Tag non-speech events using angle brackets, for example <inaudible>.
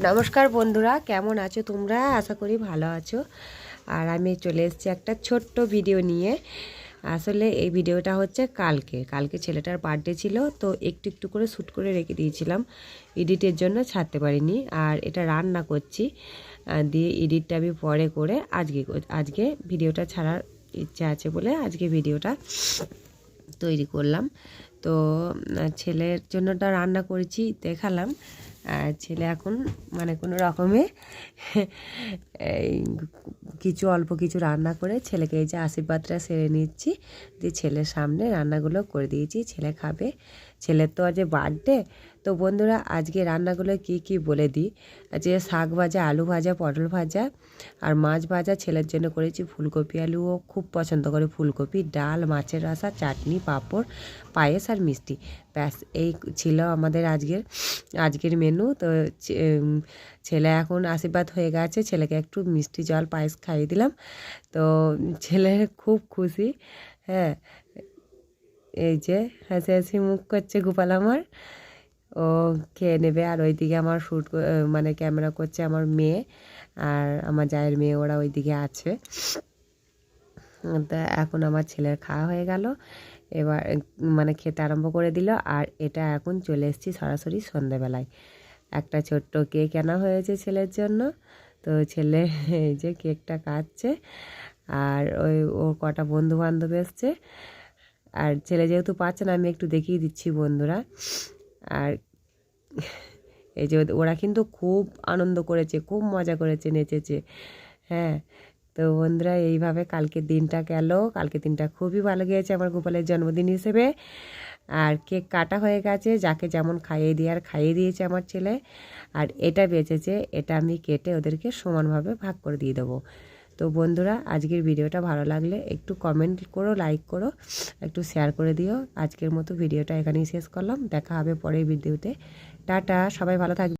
নমস্কার বন্ধুরা, কেমন আছো তোমরা? আশা করি ভালো আছো। আর আমি চলে এসেছি একটা ছোট্ট ভিডিও নিয়ে। আসলে এই ভিডিওটা হচ্ছে কালকে। কালকে ছেলেটার বার্থডে ছিল, তো একটু একটু করে শ্যুট করে রেখে দিয়েছিলাম। এডিটের জন্য ছাড়তে পারিনি। আর এটা রান্না করছি দিয়ে এডিটটা আমি পরে করে আজকে আজকে ভিডিওটা ছাড়ার ইচ্ছা আছে বলে আজকে ভিডিওটা তৈরি করলাম। তো ছেলের জন্যটা রান্না করেছি, দেখালাম। আর ছেলে এখন মানে কোনো রকমে এই কিছু অল্প কিছু রান্না করে ছেলেকে এই যে আশীর্বাদটা সেরে নিচ্ছি দিয়ে ছেলের সামনে রান্নাগুলো করে দিয়েছি, ছেলে খাবে। ছেলের তো আজ বার্থডে তো বন্ধুরা, আজকে রান্নাগুলো কি কি বলে দিই? যে শাক ভাজা, আলু ভাজা, পটল ভাজা আর মাছ ভাজা ছেলের জন্য করেছি ফুলকপি আলু। ও খুব পছন্দ করে ফুলকপি, ডাল, মাছের রসা, চাটনি, পাঁপড়, পায়েস আর মিষ্টি। ব্যাস, এই ছিল আমাদের আজকের আজকের মেনু তো ছেলে এখন আশীর্বাদ হয়ে গেছে। ছেলেকে একটু মিষ্টি জল, পায়েস খাইয়ে দিলাম। তো ছেলে খুব খুশি হ্যাঁ। এই যে হাসি হাসি মুখ করছে গোপাল আমার। ও খেয়ে নেবে আর ওইদিকে আমার শ্যুট মানে ক্যামেরা করছে আমার মেয়ে আর আমার জায়ের মেয়ে, ওরা ওইদিকে আছে। তা এখন আমার ছেলের খাওয়া হয়ে গেল। এবার মানে খেতে আরম্ভ করে দিল আর এটা এখন চলে এসেছি সরাসরি সন্ধেবেলায়। একটা ছোট্ট কেক আনা হয়েছে ছেলের জন্য। তো ছেলে এই যে কেকটা কাটছে আর ওই ওর কটা বন্ধু বান্ধব এসছে। আর ছেলে যেহেতু পাচ্ছে না, আমি একটু দেখিয়ে দিচ্ছি বন্ধুরা। আর <laughs> এই যে ওরা কিন্তু খুব আনন্দ করেছে, খুব মজা করেছে, নেচেছে। হ্যাঁ তো বন্ধুরা, এইভাবে কালকের দিনটা গেল। কালকে দিনটা খুবই ভালো গিয়েছে আমার গোপালের জন্মদিন হিসেবে। আর কেক কাটা হয়ে গেছে, যাকে যেমন খাইয়ে দিয়ে আর খাইয়ে দিয়েছে আমার ছেলে। আর এটা বেঁচেছে, এটা আমি কেটে ওদেরকে সমানভাবে ভাগ করে দিয়ে দেবো। তো বন্ধুরা, আজকের ভিডিওটা ভালো লাগলে একটু কমেন্ট করো লাইক করো, একটু শেয়ার করে দিও। আজকের মতো ভিডিওটা এখানেই শেষ করলাম। দেখা হবে পরের ভিডিওতে টাটা, সবাই ভালো থাকবে